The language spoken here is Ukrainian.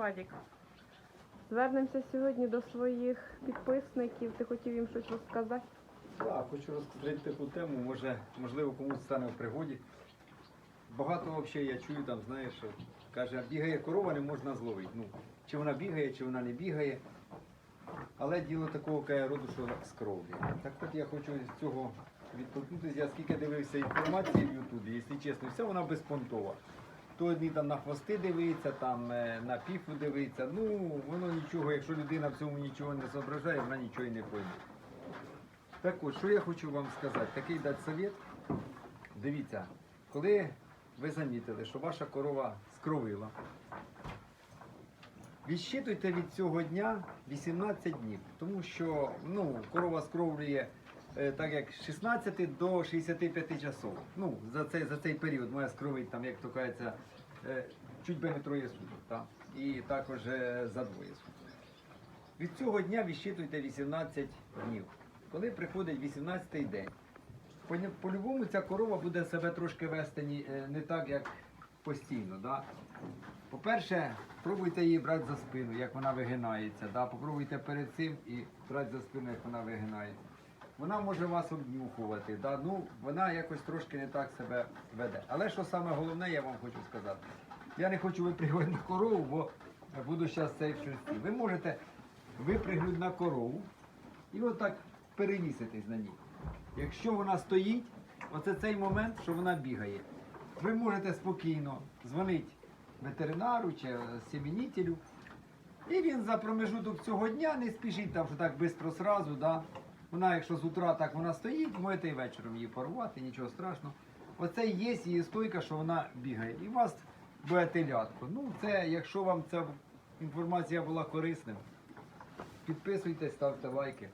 Вадік. Звернемося сьогодні до своїх підписників. Ти хотів їм щось розказати? Так, хочу розказати таку тему, може, можливо, комусь стане в пригоді. Багато взагалі я чую там, знаєш, що каже, бігає корова, не можна зловити. Ну, чи вона бігає, чи вона не бігає. Але діло такого каже роду, що з кров'ю. Так от я хочу з цього відтолкнутися. Я скільки дивився інформації в Ютубі, якщо чесно, вся вона безпонтова. То одні там на хвости дивиться, там е, на піфу дивиться. Ну, воно нічого, якщо людина в цьому нічого не зображає, вона нічого і не пойме. Так от, що я хочу вам сказати, такий дати совет. Дивіться, коли ви замітили, що ваша корова скровила, відщитуйте від цього дня 18 днів, тому що ну, корова скровлює так як з 16 до 65 часов. Ну, за цей, за цей період має скровити, там, як то кажеться, е, чуть би не троє суток, так? і також е, за двоє суток. Від цього дня відщитуйте 18 днів. Коли приходить 18-й день, по- по-любому ця корова буде себе трошки вести е, не так, як постійно. Да? По-перше, пробуйте її брати за спину, як вона вигинається. Да? Попробуйте перед цим і брати за спину, як вона вигинається. Вона може вас обнюхувати, да? ну, вона якось трошки не так себе веде. Але що саме головне, я вам хочу сказати. Я не хочу випрягати на корову, бо буду зараз цей в. Ви можете випрягнути на корову і отак перевіситись на ній. Якщо вона стоїть, оце цей момент, що вона бігає. Ви можете спокійно дзвонити ветеринару чи е. І він за промежуток цього дня не спішіть там, що так швидко сразу, да. Вона, якщо з утра так вона стоїть, можете і вечором її порвати, нічого страшного. Оце і є її стойка, що вона бігає. І у вас буде телятко. Ну, це, якщо вам ця інформація була корисним, підписуйтесь, ставте лайки.